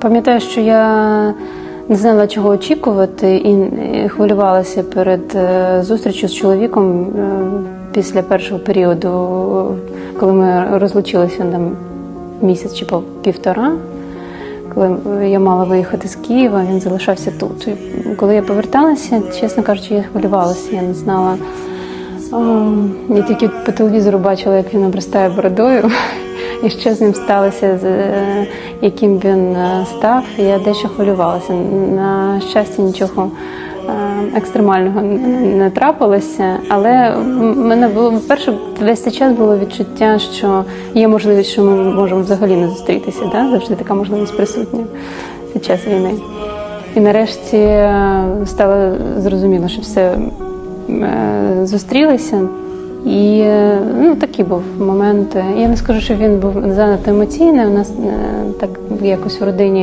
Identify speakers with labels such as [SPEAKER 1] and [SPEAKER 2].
[SPEAKER 1] Пам'ятаю, що я не знала, чого очікувати, і е, хвилювалася перед е, зустрічю з чоловіком е, після першого періоду, коли ми розлучилися там місяць чи півтора. Коли я мала виїхати з Києва, він залишався тут. Коли я поверталася, чесно кажучи, я хвилювалася. Я не знала. Я тільки по телевізору бачила, як він обростає бородою, і що з ним сталося, з е, яким він е, став. Я дещо хвилювалася. На щастя, нічого е, екстремального не- трапилося, але в мене було вперше весь цей час було відчуття, що є можливість, що ми можемо взагалі не зустрітися. Да? Завжди така можливість присутня під час війни. І нарешті стало зрозуміло, що все зустрілися. І е, ну, такий був момент. Я не скажу, що він був занадто емоційний. У нас е, так якось в родині